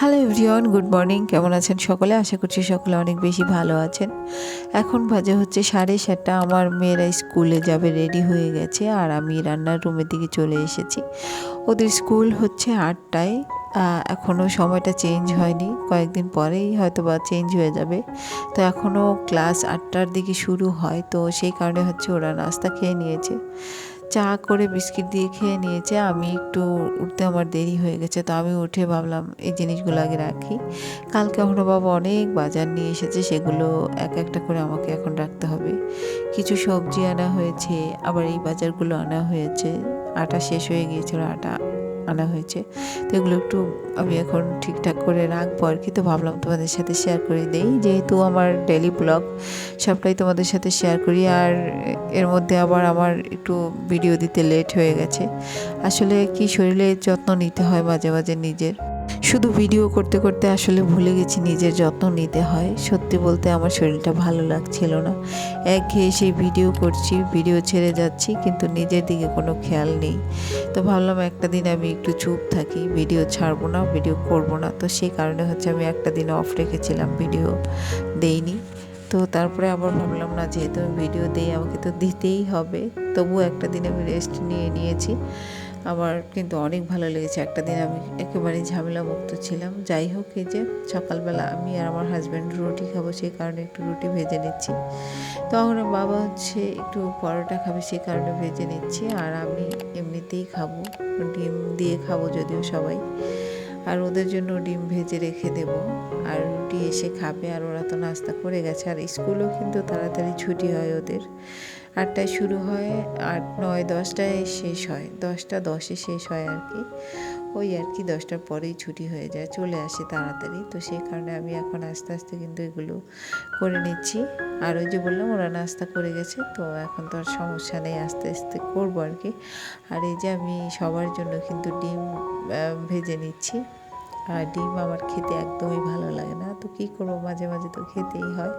Hello everyone good morning কেমন আছেন সকলে? আশা করছি সকলে অনেক বেশি ভালো আছেন। এখন বাজে হচ্ছে সাড়ে সাতটা। আমার মেয়েরা স্কুলে যাবে রেডি হয়ে গেছে, আর আমি রান্নার রুমের দিকে চলে এসেছি। ওদের স্কুল হচ্ছে আটটায়। এখনও সময়টা চেঞ্জ হয়নি। কয়েকদিন পরেই হয়তো বা চেঞ্জ হয়ে যাবে। তো এখনও ক্লাস আটটার দিকে শুরু হয়। তো সেই কারণে হচ্ছে ওরা নাস্তা খেয়ে নিয়েছে। চা করে বিস্কিট দিয়ে খেয়ে নিয়েছে। আমি একটু উঠতে আমার দেরি হয়ে গেছে, তো আমি উঠে ভাবলাম এই জিনিসগুলো আগে রাখি। কালকে এখনও বাবা অনেক বাজার নিয়ে এসেছে, সেগুলো এক একটা করে আমাকে এখন রাখতে হবে। কিছু সবজি আনা হয়েছে, আবার এই বাজারগুলো আনা হয়েছে। আটা শেষ হয়ে গিয়েছিল, আটা আনা হয়েছে। তো এগুলো একটু আমি এখন ঠিকঠাক করে রাখব আর কি। তো ভাবলাম তোমাদের সাথে শেয়ার করে দেই। যেহেতু আমার ডেলি ব্লগ সবটাই তোমাদের সাথে শেয়ার করি। আর এর মধ্যে আবার আমার একটু ভিডিও দিতে লেট হয়ে গেছে। আসলে কি শরীরের যত্ন নিতে হয় মাঝে মাঝে নিজের? শুধু ভিডিও করতে করতে আসলে ভুলে গেছি নিজের যত্ন নিতে হয়। সত্যি বলতে আমার শরীরটা ভালো লাগছিল না। একঘেয়ে সেই ভিডিও করছি ভিডিও ছেড়ে যাচ্ছি, কিন্তু নিজের দিকে কোনো খেয়াল নেই। তো ভাবলাম একটা দিন আমি একটু চুপ থাকি ভিডিও ছাড়বো না ভিডিও করব না। তো সেই কারণে হচ্ছে আমি একটা দিন অফ রেখেছিলাম ভিডিও দেইনি। তো তারপরে আবার ভাবলাম, না, যেহেতু আমি ভিডিও দিই, আমাকে তো দিতেই হবে। তবুও একটা দিন আমি রেস্ট নিয়ে নিয়েছি। আমার কিন্তু অনেক ভালো লেগেছে। একটা দিন আমি একেবারেই ঝামেলা মুক্ত ছিলাম। যাই হোক, এই যে সকালবেলা আমি আর আমার হাজব্যান্ড রুটি খাব সেই কারণে একটু রুটি ভেজে নিচ্ছি। তখন বাবা হচ্ছে একটু পরোটা খাবে সেই কারণে ভেজে নিচ্ছি। আর আমি এমনিতেই খাব, ডিম দিয়ে খাব যদিও সবাই। আর ওদের জন্য ডিম ভেজে রেখে দেব। আর রুটি এসে খাবে আর ওরা তো নাস্তা করে গেছে। আর স্কুলও কিন্তু তাড়াতাড়ি ছুটি হয় ওদের। আটটায় শুরু হয় আট, নয়, দশটায় শেষ হয়। দশটা, দশে শেষ হয় আর কি। ওই আর কি, দশটার পরেই ছুটি হয়ে যায়, চলে আসে তাড়াতাড়ি। তো সেই কারণে আমি এখন আস্তে আস্তে কিন্তু এগুলো করে নিচ্ছি। আর ওই যে বললাম, ওরা নাস্তা করে গেছে, তো এখন তো আর সমস্যা নেই, আস্তে আস্তে করব আর কি। আর এই যে আমি সবার জন্য কিন্তু ডিম ভেজে নিচ্ছি। আর ডিম আমার খেতে একদমই ভালো লাগে না। তো কী করব, মাঝে মাঝে তো খেতেই হয়।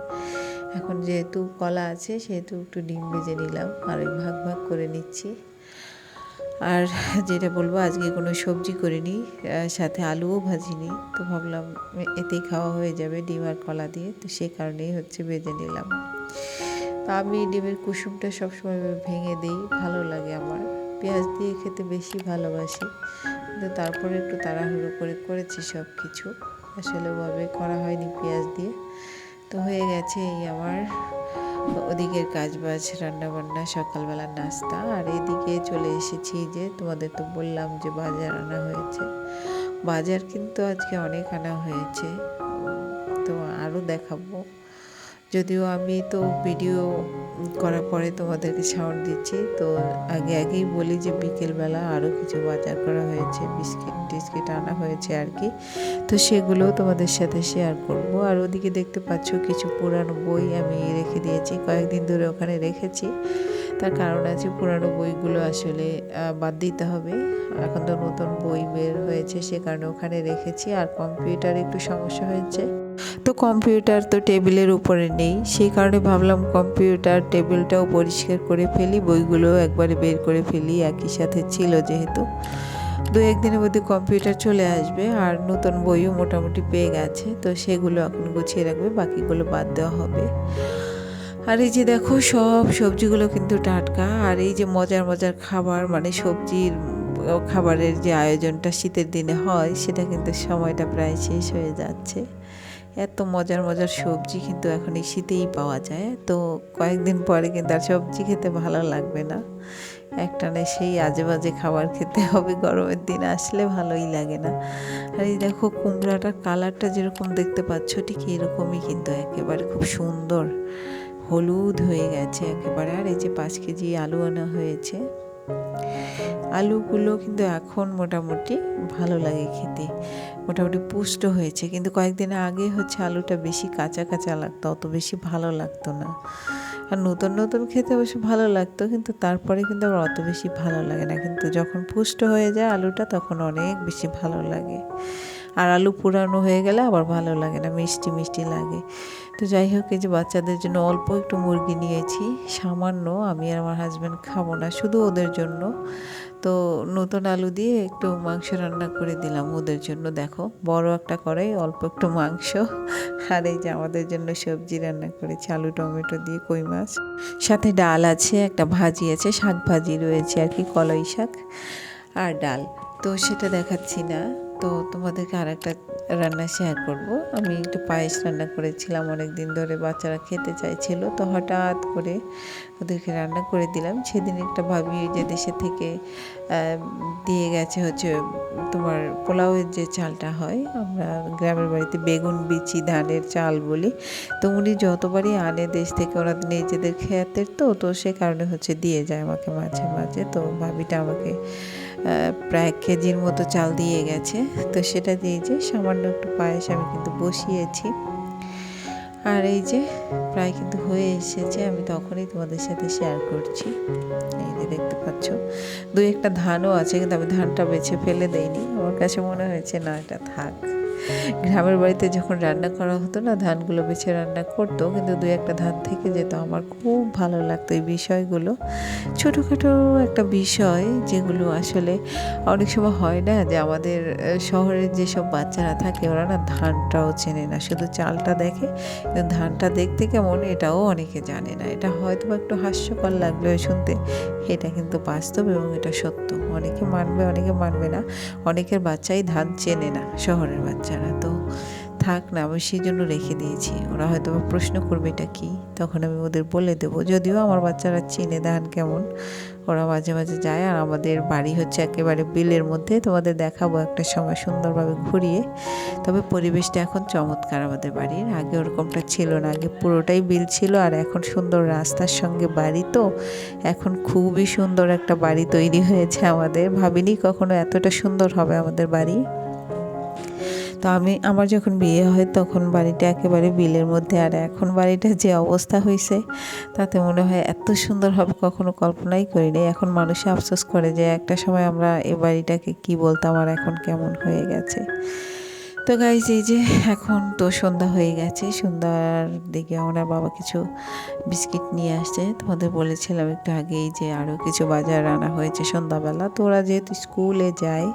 এখন যেহেতু কলা আছে, সেহেতু একটু ডিম ভেজে নিলাম আর ভাগ ভাগ করে নিচ্ছি। আর যেটা বলব, আজকে কোনো সবজি করিনি সাথে আলুও ভাজিনি। তো ভাবলাম এতেই খাওয়া হয়ে যাবে ডিম আর কলা দিয়ে, তো সেই কারণেই হচ্ছে ভেজে নিলাম। তো আমি ডিমের কুসুমটা সবসময় ভেঙে দিই, ভালো লাগে আমার। পেঁয়াজ দিয়ে খেতে বেশি ভালোবাসি, কিন্তু তারপরে একটু তাড়াহুড়ো করে করেছি সব কিছু আসলে ওভাবে করা হয়নি পেঁয়াজ দিয়ে। তো হয়ে গেছে এই আমার। ওদিকের কাজ বাজ রান্নাবান্না সকালবেলা নাস্তা আর এদিকে চলে এসেছি যে তোমাদের তো বললাম যে বাজার আনা হয়েছে। বাজার কিন্তু আজকে অনেক আনা হয়েছে। তো আরও দেখাবো। যদিও আমি তো ভিডিও করার পরে তোমাদেরকে শাওয়ার দিচ্ছি। তো আগে আগেই বলি যে বিকেলবেলা আরও কিছু বাজার করা হয়েছে, বিস্কিট, টিস্কিট আনা হয়েছে আর কি। তো সেগুলোও তোমাদের সাথে শেয়ার করব। আর ওদিকে দেখতে পাচ্ছ কিছু পুরানো বই আমি রেখে দিয়েছি, কয়েকদিন ধরে ওখানে রেখেছি। তার কারণ আছে, পুরানো বইগুলো আসলে বাদ দিতে হবে। এখন তো নতুন বই বের হয়েছে, সে কারণে ওখানে রেখেছি। আর কম্পিউটার একটু সমস্যা হয়েছে। তো কম্পিউটার তো টেবিলের উপরে নেই। সেই কারণে ভাবলাম কম্পিউটার টেবিলটাও পরিষ্কার করে ফেলি বইগুলো একবারে বের করে ফেলি। একই সাথে ছিল যেহেতু। দু একদিনের মধ্যে কম্পিউটার চলে আসবে আর নতুন বইও মোটামুটি পেয়ে গেছে। তো সেগুলো এখন গুছিয়ে রাখবে, বাকিগুলো বাদ দেওয়া হবে। আর এই যে দেখো, সব সবজিগুলো কিন্তু টাটকা। আর এই যে মজার মজার খাবার মানে সবজির খাবারের যে আয়োজনটা শীতের দিনে হয়, সেটা কিন্তু সময়টা প্রায় শেষ হয়ে যাচ্ছে। এত মজার মজার সবজি কিন্তু এখন এই শীতেই পাওয়া যায়। তো কয়েকদিন পরে কিন্তু আর সবজি খেতে ভালো লাগবে না। একটানে সেই আজে বাজে খাবার খেতে হবে, গরমের দিন আসলে ভালোই লাগে না। আর এই দেখো, কুমড়াটার কালারটা যেরকম দেখতে পাচ্ছ, ঠিক এরকমই কিন্তু একেবারে খুব সুন্দর। হলুদ হয়ে গেছে একেবারে। আর এই যে পাঁচ কেজি আলু আনা হয়েছে। আলুগুলো কিন্তু এখন মোটামুটি ভালো লাগে খেতে। মোটামুটি পুষ্ট হয়েছে। কিন্তু কয়েকদিন আগে হচ্ছে আলুটা বেশি কাঁচা কাঁচা লাগতো, অত বেশি ভালো লাগতো না। আর নতুন নতুন খেতে অবশ্য ভালো লাগতো, কিন্তু তারপরে কিন্তু আবার অত বেশি ভালো লাগে না। কিন্তু যখন পুষ্ট হয়ে যায় আলুটা, তখন অনেক বেশি ভালো লাগে। আর আলু পুরানো হয়ে গেলে আবার ভালো লাগে না, মিষ্টি মিষ্টি লাগে। তো যাই হোক, এই যে বাচ্চাদের জন্য অল্প একটু মুরগি নিয়েছি, সামান্য আমি আর আমার হাজব্যান্ড খাব না, শুধু ওদের জন্য। তো নতুন আলু দিয়ে একটু মাংস রান্না করে দিলাম ওদের জন্য, দেখো, বড় একটা কড়াই অল্প একটু মাংস। আর এই যে আমাদের জন্য সবজি রান্না করেছি, আলু, টমেটো দিয়ে কই মাছ। সাথে ডাল আছে, একটা ভাজি আছে, শাক ভাজি রয়েছে আর কি, কলাই শাক আর ডাল। তো সেটা দেখাচ্ছি না। তো তোমাদেরকে আর একটা রান্না শেয়ার করব। আমি একটু পায়েস রান্না করেছিলাম অনেক দিন ধরে, বাচ্চারা খেতে চাইছিল, তো হঠাৎ করে ওদেরকে রান্না করে দিলাম। সেদিন একটা ভাবি যে দেশে থেকে দিয়ে গেছে হচ্ছে তোমার পোলাওয়ের যে চালটা হয়, আমরা গ্রামের বাড়িতে বেগুন, বিচি, ধানের চাল বলি। তো উনি যতবারই আনে দেশ থেকে, ওরা নিজেদের খেয়াতের তো তো সে কারণে হচ্ছে দিয়ে যায় আমাকে মাঝে মাঝে। তো ভাবিটা আমাকে প্রায় কেজির মতো চাল দিয়ে গেছে। তো সেটা দিয়ে যে সামান্য একটু পায়েস আমি কিন্তু বসিয়েছি। আর এই যে প্রায় কিন্তু হয়ে এসেছে, আমি তখনই তোমাদের সাথে শেয়ার করছি। এই যে দেখতে পাচ্ছ দুই একটা ধানও আছে, কিন্তু আমি ধানটা বেছে ফেলে দেইনি। আমার কাছে মনে হয়েছে, না, এটা থাক। গ্রামের বাড়িতে যখন রান্না করা হতো না, ধানগুলো বেছে রান্না করতো, কিন্তু দু একটা ধান থেকে যেত। আমার খুব ভালো লাগতো এই বিষয়গুলো। ছোটোখাটো একটা বিষয় যেগুলো আসলে অনেক সময় হয় না যে আমাদের শহরের যেসব বাচ্চারা থাকে, ওরা না ধানটাও চেনে না। শুধু চালটা দেখে ধানটা দেখতে কেমন এটাও অনেকে জানে না। এটা হয়তো বা একটু হাস্যকর লাগলেও শুনতে। এটা কিন্তু বাস্তব এবং এটা সত্য। অনেকে মানবে অনেকে মানবে না। অনেকের বাচ্চাই ধান চেনে না, শহরের বাচ্চারা। তো থাক না আমি সেই জন্য রেখে দিয়েছি। ওরা হয়তো প্রশ্ন করবে, এটা কি? তখন আমি ওদের বলে দেবো। যদিও আমার বাচ্চারা চিনে, ধান কেমন? ওরা মাঝে মাঝে যায়। আর আমাদের বাড়ি হচ্ছে একেবারে বিলের মধ্যে। তোমাদের দেখাবো একটা সময় সুন্দরভাবে ঘুরিয়ে। তবে পরিবেশটা এখন চমৎকার আমাদের বাড়ির। আগে ওরকমটা ছিল না। আগে পুরোটাই বিল ছিল। আর এখন সুন্দর রাস্তার সঙ্গে বাড়ি তো। এখন খুবই সুন্দর একটা বাড়ি তৈরি হয়েছে আমাদের। ভাবিনি কখনো এতটা সুন্দর হবে আমাদের বাড়ি। তো আমি, আমার যখন বিয়ে হয় তখন বাড়িটা একেবারে বিলের মধ্যে, আর এখন বাড়িটা যে অবস্থা হয়েছে তাতে মনে হয় এত সুন্দর হবে, কখনো কল্পনাই করি করিনি এখন মানুষে আফসোস করে যে একটা সময় আমরা এ বাড়িটাকে কি বলতাম, আর এখন কেমন হয়ে গেছে। তো গাইজ এই যে এখন তো সন্ধ্যা হয়ে গেছে, সন্ধ্যার দিকে ওনার বাবা কিছু বিস্কিট নিয়ে আসছে। তোমাদের বলেছিলাম একটু আগেই যে আরও কিছু বাজার আনা হয়েছে সন্ধ্যাবেলা। তো ওরা যেহেতু স্কুলে যায়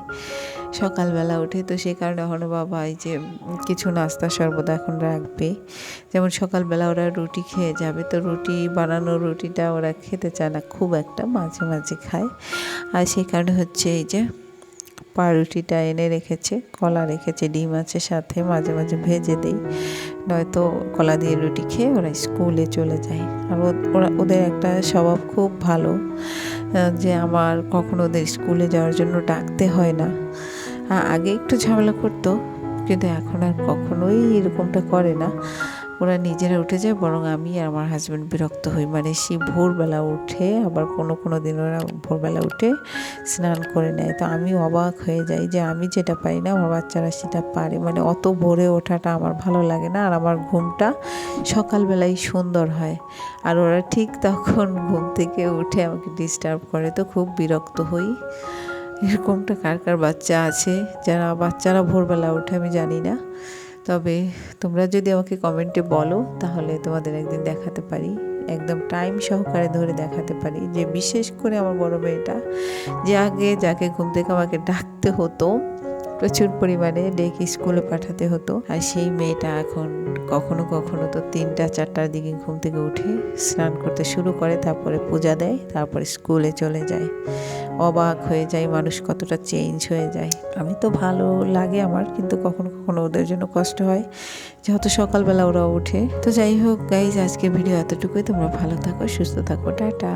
সকালবেলা উঠে তো সেই কারণে এখন বাবা এই যে কিছু নাস্তা সর্বদা এখন রাখবে। যেমন সকালবেলা ওরা রুটি খেয়ে যাবে, তো রুটি বানানো রুটিটা ওরা খেতে চায় না, খুব একটা মাঝে মাঝে খায়। আর সেই কারণে হচ্ছে এই যে, পাউরুটিটা এনে রেখেছে, কলা রেখেছে, ডিম আছে সাথে, মাঝে মাঝে ভেজে দেই। নয়তো কলা দিয়ে রুটি খেয়ে ওরা স্কুলে চলে যায়। আর ওরা, ওদের একটা স্বভাব খুব ভালো যে আমার কখনো ওদের স্কুলে যাওয়ার জন্য ডাকতে হয় না। আগে একটু ঝামেলা করতো, কিন্তু এখন আর কখনোই এরকমটা করে না। ওরা নিজেরা উঠে যায়, বরং আমি আর আমার হাজব্যান্ড বিরক্ত হই। মানে সে ভোরবেলা উঠে, আবার কোনো কোনো দিন ওরা ভোরবেলা উঠে স্নান করে নেয়। তো আমি অবাক হয়ে যাই যে আমি যেটা পারি না, আমার বাচ্চারা সেটা পারে। মানে অত ভোরে ওঠাটা আমার ভালো লাগে না, আর আমার ঘুমটা সকালবেলাই সুন্দর হয়। আর ওরা ঠিক তখন ঘুম থেকে উঠে আমাকে ডিস্টার্ব করে। তো খুব বিরক্ত হই। এরকমটা কার কার বাচ্চা আছে? যারা বাচ্চারা ভোরবেলা ওঠে আমি জানি না। তবে তোমরা যদি আমাকে কমেন্টে বলো, তাহলে তোমাদের একদিন দেখাতে পারি। একদম টাইম সহকারে ধরে দেখাতে পারি। যে বিশেষ করে আমার বড় মেয়েটা, যে আগে যাকে ঘুম থেকে আমাকে ডাকতে হতো, প্রচুর পরিমাণে ডেকে স্কুলে পাঠাতে হতো। আর সেই মেয়েটা এখন কখনো কখনো তো তিনটা, চারটার দিকে ঘুম থেকে উঠে স্নান করতে শুরু করে, তারপরে পূজা দেয়, তারপরে স্কুলে চলে যায়। অবাক হয়ে যায়, মানুষ কতটা চেঞ্জ হয়ে যায়। আমি তো ভালো লাগে আমার, কিন্তু কখনো কখনো ওদের জন্য কষ্ট হয়, যেহেতু সকালবেলা ওরা ওঠে। তো যাই হোক গাইজ আজকে ভিডিও এতটুকুই। তোমরা ভালো থাকো, সুস্থ থাকো, টাটা।